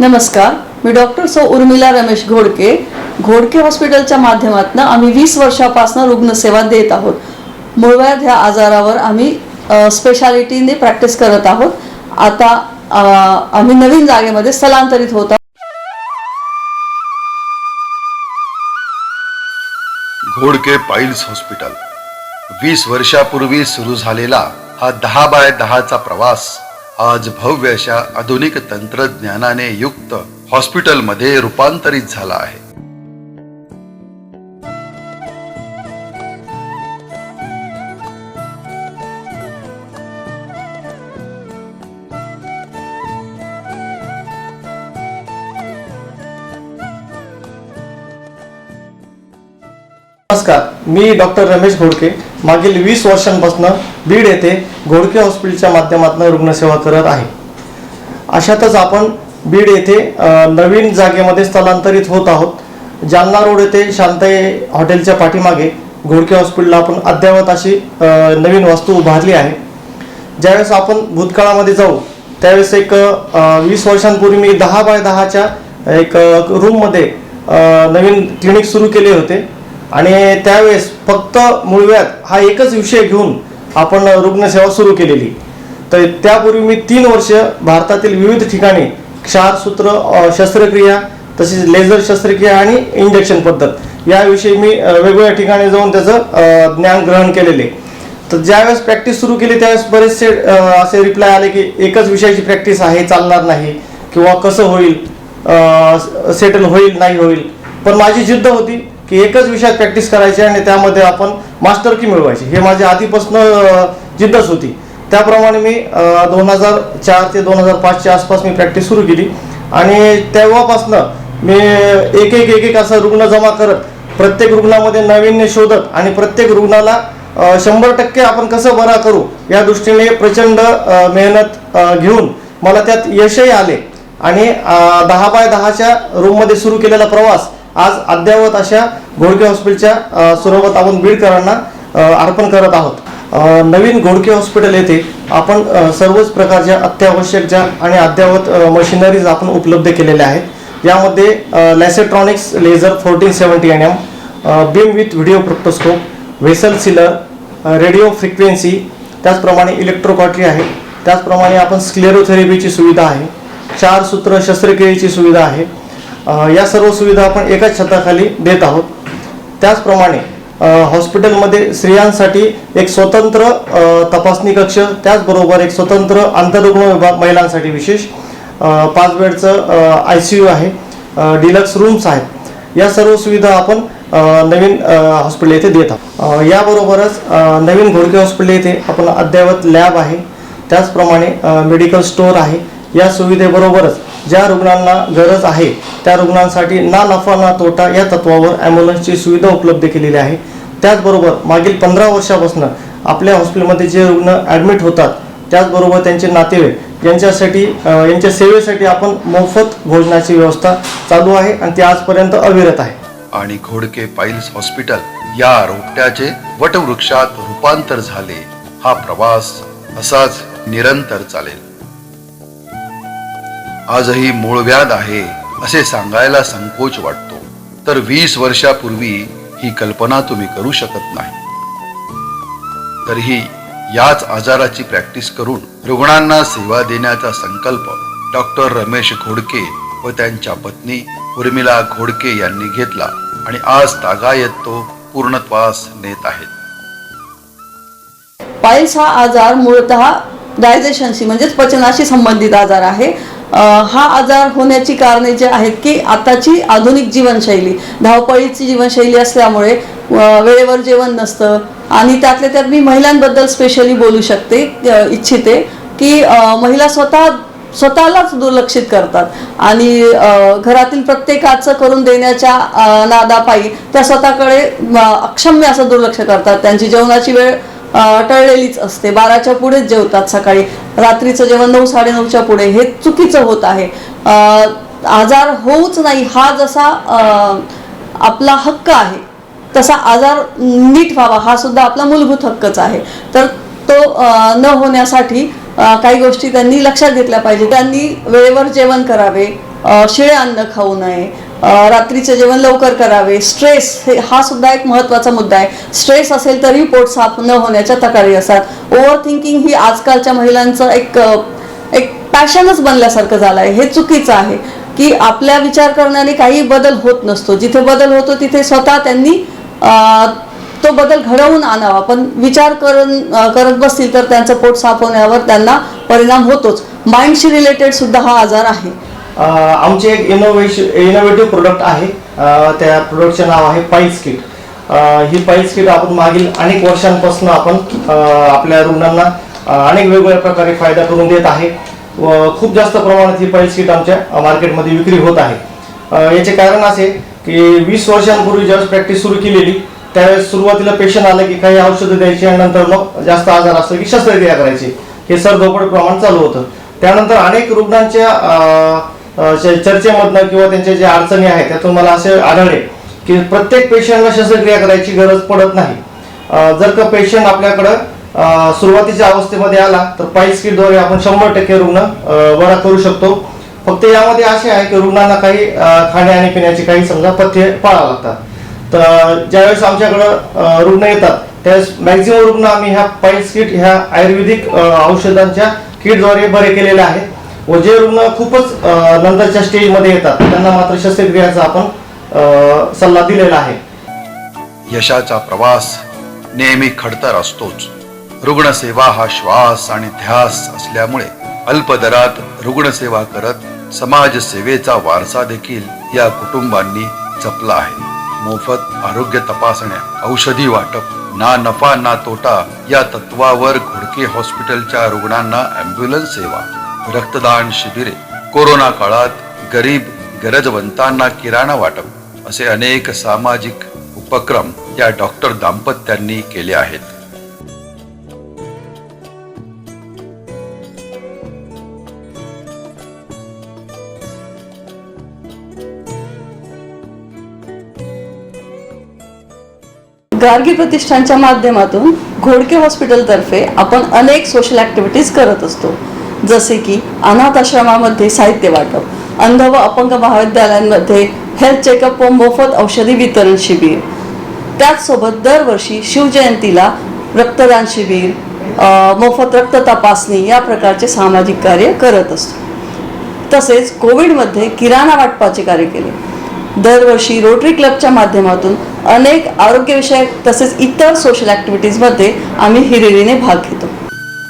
नमस्कार मी डॉक्टर सौ उर्मिला रमेश घोडके. घोडके हॉस्पिटलच्या माध्यमातून आम्ही वीस वर्षापासून रुग्णसेवा देत आहोत. मुळव्याध ह्या आजारावर आम्ही स्पेशालिटीने प्रॅक्टिस करत आहोत. आता आम्ही नवीन जागेमध्ये स्थलांतरित होत आहोत. Ghodke piles hospital. वीस वर्षापूर्वी सुरू झालेला हा दहा बाय दहाचा प्रवास आज भव्य अशा आधुनिक तंत्रज्ञानाने युक्त हॉस्पिटलमध्ये रूपांतरित झाला आहे. नमस्कार मी डॉक्टर रमेश घोडके. मागील वीस वर्षांपासून बीड येथे घोडके हॉस्पिटलच्या माध्यमातून रुग्णसेवा करत आहे. अशातच आपण बीड येथे नवीन जागेमध्ये स्थलांतरित होत आहोत. जालना रोड येथे शांताई हॉटेलच्या पाठीमागे घोडके हॉस्पिटलला आपण अद्ययावत अशी नवीन वास्तू उभारली आहे. ज्यावेळेस आपण भूतकाळामध्ये जाऊ त्यावेळेस एक वीस वर्षांपूर्वी मी दहा बाय दहाच्या एक रूममध्ये नवीन क्लिनिक सुरू केले होते. आणि त्यावेळेस फक्त मुळव्यात हा एकच विषय घेऊन आपण रुग्णसेवा सुरू केलेली. तर त्यापूर्वी मी तीन वर्ष भारतातील विविध ठिकाणी क्षारसूत्र शस्त्रक्रिया तसेच लेझर शस्त्रक्रिया आणि इंजेक्शन पद्धत याविषयी मी वेगवेगळ्या ठिकाणी जाऊन त्याचं ज्ञान ग्रहण केलेले. तर ज्यावेळेस प्रॅक्टिस सुरू केली त्यावेळेस बरेचसे असे रिप्लाय आले की एकच विषयाची प्रॅक्टिस आहे चालणार नाही किंवा कसं होईल सेटल होईल नाही होईल. पण माझी जिद्द होती की एकच विषयात प्रॅक्टिस करायची आणि त्यामध्ये आपण मास्टर की मिळवायची. हे माझी आधीपासून जिद्दच होती. त्याप्रमाणे मी दोन हजार चार ते दोन हजार पाचच्या आसपास मी प्रॅक्टिस सुरू केली. आणि तेव्हापासनं मी एक एक एक एक असं रुग्ण जमा करत प्रत्येक रुग्णामध्ये नाविन्य शोधत आणि प्रत्येक रुग्णाला शंभर टक्के आपण कसं बरा करू या दृष्टीने प्रचंड मेहनत घेऊन मला त्यात यशही आले. आणि दहा बाय दहाच्या रूममध्ये सुरू केलेला प्रवास आज अद्ययावत अशा घोडके हॉस्पिटलच्या अ, स्वरूपात आपण बीडकरांना अर्पण करत आहोत. नवीन घोडके हॉस्पिटल येथे आपण सर्वच प्रकारच्या अत्यावश्यक ज्या आणि अद्ययावत मशिनरीज आपण उपलब्ध केलेल्या आहेत. यामध्ये लॅसेट्रॉनिक्स laser fourteen seventy N M beam with video proctoscope vessel sealer radio frequency त्याचप्रमाणे इलेक्ट्रोकॉटरी आहे. त्याचप्रमाणे आपण स्क्लेरोथेरपीची सुविधा आहे. चार सूत्र शस्त्रक्रियेची सुविधा आहे. या सर्व सुविधा आपण एकाच छताखाली देत आहोत. त्याचप्रमाणे हॉस्पिटलमध्ये स्त्रियांसाठी एक स्वतंत्र तपासणी कक्ष त्याचबरोबर एक स्वतंत्र आंतररुग्ण विभाग महिलांसाठी विशेष पाच बेडचं आय सी यू आहे डिलक्स रूम्स आहेत. या सर्व सुविधा आपण नवीन हॉस्पिटल येथे देत आहोत. याबरोबरच नवीन घोडके हॉस्पिटल येथे आपण अद्ययावत लॅब आहे. त्याचप्रमाणे मेडिकल स्टोअर आहे. या सुविधेबरोबरच ज्या रुग्णांना गरज आहे त्या रुग्णांसाठी ना नफा ना तोटा या तत्वावर ॲम्ब्युलन्सची सुविधा उपलब्ध केलेली आहे. त्याचबरोबर मागील पंधरा वर्षापासून आपल्या हॉस्पिटलमध्ये जे रुग्ण ॲडमिट होतात त्याचबरोबर त्यांचे नातेवाईक यांच्यासाठी यांच्या सेवेसाठी आपण मोफत भोजनाची व्यवस्था चालू आहे आणि ती आजपर्यंत अविरत आहे. आणि घोडके पाईल्स हॉस्पिटल या रोपट्याचे वटवृक्षात रूपांतर झाले. हा प्रवास असाच निरंतर चालेल. आजही मूळ व्याध आहे असे सांगायला संकोच वाटतो. तर वीस वर्षापूर्वी ही कल्पना तुम्ही करू शकत नाही. तरीही याच आजाराची प्रॅक्टिस करून रुग्णांना सेवा देण्याचा संकल्प डॉक्टर रमेश घोडके व त्यांच्या पत्नी उर्मिला घोडके यांनी घेतला आणि आज तागायत तो पूर्णत्वास नेत आहेत. पायल्स हा आजार मूळतः डायजेशनशी म्हणजेच पचनाशी संबंधित आजार आहे. हा आजार होण्याची कारणे जे आहेत की आताची आधुनिक जीवनशैली धावपळीची जीवनशैली असल्यामुळे वेळेवर जेवण नसतं. आणि त्यातल्या त्यात मी महिलांबद्दल स्पेशली बोलू शकते इच्छिते की महिला स्वतः स्वतःलाच दुर्लक्षित करतात. आणि घरातील प्रत्येकाचं करून देण्याच्या नादापायी त्या स्वतःकडे अक्षम्य असं दुर्लक्ष करतात. त्यांची जेवणाची वेळ टळलेलीच असते. बाराच्या पुढेच जेवतात सकाळी. रात्रीचं जेवण नऊ साडेनऊच्या पुढे. हे चुकीचं होत आहे. आजार होऊच नाही. हा जसा आपला हक्क आहे तसा आजार नीट व्हावा हा सुद्धा आपला मूलभूत हक्कच आहे. तर तो न होण्यासाठी काही गोष्टी त्यांनी लक्षात घेतल्या पाहिजे. त्यांनी वेळेवर जेवण करावे. शिळे अन्न खाऊ नये. रात्रीचे जेवण लवकर करावे. स्ट्रेस हे हा सुद्धा एक महत्त्वाचा मुद्दा आहे. स्ट्रेस असेल तरी पोट साफ न होण्याच्या तक्रारी असतात. ओव्हर थिंकिंग ही आजकालच्या महिलांचं एक एक पॅशनच बनल्यासारखं झालं आहे हे चुकीचं आहे की आपल्या विचार करण्याने काही बदल होत नसतो. जिथे बदल होतो तिथे स्वतः त्यांनी तो बदल घडवून आणावा. पण विचार करून करत बसतील तर त्यांचं पोट साफ होण्यावर त्यांना परिणाम होतोच. माइंडशी रिलेटेड सुद्धा हा आजार आहे. आमचे एक इनोव्हेशन इनोव्हेटिव्ह प्रोडक्ट आहे. त्या प्रोडक्टचे नाव आहे पाईल्स किट ही पाईल्स किट आपण मागील अनेक वर्षांपासून आपण आपल्या रुग्णांना अनेक वेगवेगळ्या प्रकारे फायदा करून देत आहे. व खूप जास्त प्रमाणात ही पाईल्स किट आमच्या मार्केटमध्ये विक्री होत आहे. याचे कारण असे की वीस वर्षांपूर्वी ज्यावेळेस प्रॅक्टिस सुरू केलेली त्यावेळेस सुरुवातीला पेशंट आलं की काही औषधं द्यायची आणि नंतर मग जास्त आजार असलं की शस्त्रक्रिया करायची. हे सरधोपड प्रमाण चालू होतं. त्यानंतर अनेक रुग्णांच्या चर्चेमधनं किंवा त्यांच्या ज्या अडचणी आहेत त्यातून मला असे आढळले की प्रत्येक पेशंटला शस्त्रक्रिया करायची गरज पडत नाही. जर का पेशंट आपल्याकडं सुरुवातीच्या अवस्थेमध्ये आला तर पाईल्स किटद्वारे आपण शंभर टक्के रुग्ण बरा करू शकतो. फक्त यामध्ये असे आहे की रुग्णांना काही खाणे आणि पिण्याची काही समजा पथ्ये पाळावं लागतात. तर ज्यावेळेस आमच्याकडं रुग्ण येतात त्यावेळेस मॅक्झिमम रुग्ण आम्ही ह्या पाईल्स किट ह्या आयुर्वेदिक औषधांच्या किटद्वारे बरे केलेले आहेत. व जे रुग्ण खूपच नंतरच्या स्टेजमध्ये येतात. त्यांना मात्र शस्त्रक्रियाचा आपण सल्ला दिलेला आहे. यशाचा प्रवास नेहमी खडतर असतोच. रुग्णसेवा हा श्वास आणि ध्यास असल्यामुळे अल्प दरात रुग्णसेवा करत समाजसेवेचा वारसा देखील या कुटुंबांनी जपला आहे. मोफत आरोग्य तपासण्या औषधी वाटप ना नफा ना तोटा या तत्वावर घोडके हॉस्पिटलच्या रुग्णांना ॲम्ब्युलन्स सेवा. रक्तदान शिबिरे. कोरोना काळात गरीब गरजवंतांना किराणा वाटप असे अनेक सामाजिक उपक्रम या डॉक्टर दाम्पत्यांनी केले आहेत. गार्गी प्रतिष्ठानच्या माध्यमातून घोडके हॉस्पिटलतर्फे आपण अनेक सोशल ॲक्टिव्हिटीज करत असतो. जसे की अनाथ आश्रमामध्ये साहित्य वाटप अंध व अपंग महाविद्यालयांमध्ये हेल्थ चेकअप व मोफत औषधी वितरण शिबिर. त्याचसोबत दरवर्षी शिवजयंतीला रक्तदान शिबिर मोफत रक्त तपासणी या प्रकारचे सामाजिक कार्य करत असतो. तसेच कोविडमध्ये किराणा वाटपाचे कार्य केले. दरवर्षी रोटरी क्लबच्या माध्यमातून अनेक आरोग्यविषयक तसेच इतर सोशल ॲक्टिव्हिटीजमध्ये आम्ही हिरिरीने भाग घेतो.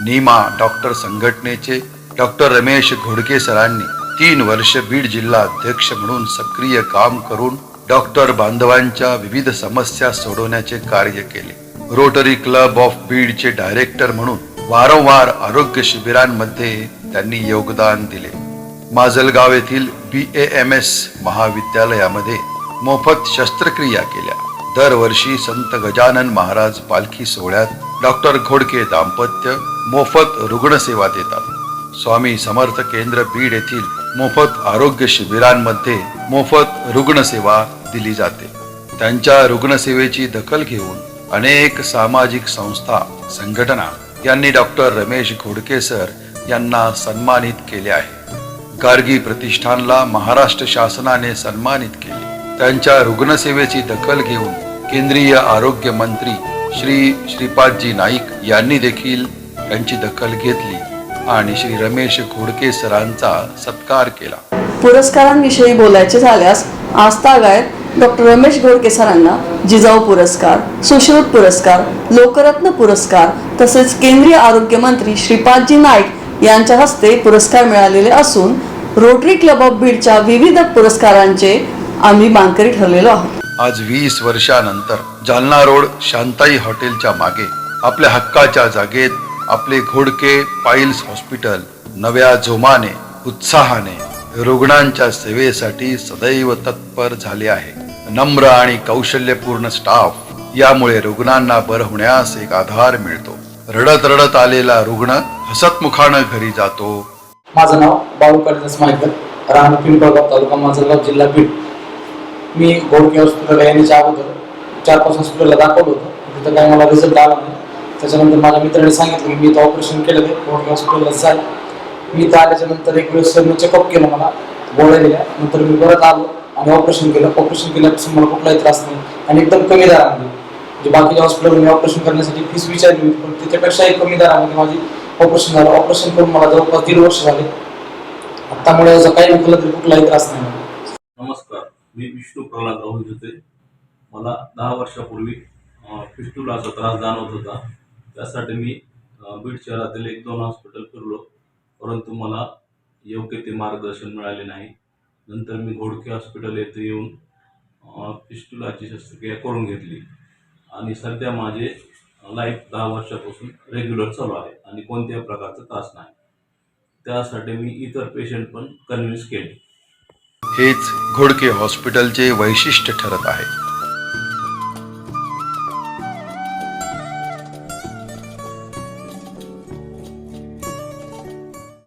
नीमा डॉक्टर संघटनेचे डॉक्टर रमेश घोडके सरांनी तीन वर्ष बीड जिल्हा अध्यक्ष म्हणून सक्रिय काम करून डॉक्टर बांधवांच्या विविध समस्या सोडवण्याचे कार्य केले. रोटरी क्लब ऑफ बीडचे डायरेक्टर म्हणून वारंवार आरोग्य शिबिरांमध्ये त्यांनी योगदान दिले. माजलगाव येथील बी ए एम एस महाविद्यालयामध्ये मोफत शस्त्रक्रिया केल्या. दरवर्षी संत गजानन महाराज पालखी सोहळ्यात डॉक्टर घोडके दाम्पत्य मोफत रुग्णसेवा देतात. स्वामी समर्थ केंद्र बीड येथील मोफत आरोग्य शिबिरांमध्ये मोफत रुग्णसेवा दिली जाते. त्यांच्या रुग्णसेवेची दखल घेऊन अनेक सामाजिक संस्था संघटना यांनी डॉक्टर रमेश घोडके सर यांना सन्मानित केले आहे. गार्गी प्रतिष्ठानला महाराष्ट्र शासनाने सन्मानित केले. त्यांच्या रुग्णसेवेची दखल घेऊन केंद्रीय आरोग्य मंत्री श्री श्रीपादजी नाईक यांनी देखील त्यांची दखल घेतली आणि श्री रमेश घोडके सरांचा सत्कार केला. पुरस्कारांविषयी बोलायचे झाल्यास आस्थागायत डॉक्टर रमेश घोडके सरांना जिजाऊ पुरस्कार सुश्रुत पुरस्कार लोकरत्न पुरस्कार तसेच केंद्रीय आरोग्य मंत्री श्रीपादजी नाईक यांच्या हस्ते पुरस्कार मिळालेले असून रोटरी क्लब ऑफ बीडच्या विविध पुरस्कारांचे आम्ही मानकरी ठरलेलो आहोत. आज वीस वर्षानंतर जालना रोड शांताई हॉटेलच्या मागे आपल्या हक्काच्या जागेत आपले घोडके पाईल्स हॉस्पिटल नव्या जोमाने उत्साहाने रुग्णांच्या सेवेसाठी सदैव तत्पर झाले आहे. नम्र आणि कौशल्यपूर्ण स्टाफ यामुळे रुग्णांना बरं होण्यास एक आधार मिळतो. रडत रडत आलेला रुग्ण हसतमुखानं घरी जातो. माझं नाव बाळू कालिदास मायकर राहणार पिंपळगाव तालुका माजलगाव जिल्हा बीड. मी गोडके हॉस्पिटलला येण्याच्या अगोदर चार पाच हॉस्पिटलला दाखवलं होतं. तिथं काही मला रिझल्ट आला नाही. त्याच्यानंतर माझ्या मित्राने सांगितलं की मी तर ऑपरेशन केलं ते गोडके हॉस्पिटलला जाय मी इथं आल्याच्यानंतर एक वेळेस सरनं चेकअप केलं मला गोळ्या दिल्या. नंतर मी परत आलो आणि ऑपरेशन केलं. ऑपरेशन केल्यापासून मला कुठलाही त्रास नाही आणि एकदम कमी दरामध्ये. म्हणजे बाकीच्या हॉस्पिटलमध्ये मी ऑपरेशन करण्यासाठी फीस विचारली होती पण त्याच्यापेक्षाही कमी दरामध्ये माझी ऑपरेशन झालं. ऑपरेशन करून मला जवळपास दीड वर्ष झाले. आत्तामुळे असं काही झालं तरी कुठलाही त्रास नाही. नमस्कार. मी विष्णू प्रल्हाद राहुल होते मला दहा वर्षापूर्वी फिस्टुलाचा त्रास जाणवत होता. त्यासाठी मी बीड शहरातील एक दोन हॉस्पिटल फिरलो. परंतु मला योग्य ते मार्गदर्शन मिळाले नाही. नंतर मी घोडके हॉस्पिटल येथे येऊन फिस्टुलाची शस्त्रक्रिया करून घेतली. आणि सध्या माझे लाईफ दहा वर्षापासून रेग्युलर चालू आहे आणि कोणत्याही प्रकारचा त्रास नाही. त्यासाठी मी इतर पेशंट पण कन्व्हिन्स केले. हेच घोडके हॉस्पिटलचे वैशिष्ट्य ठरत आहे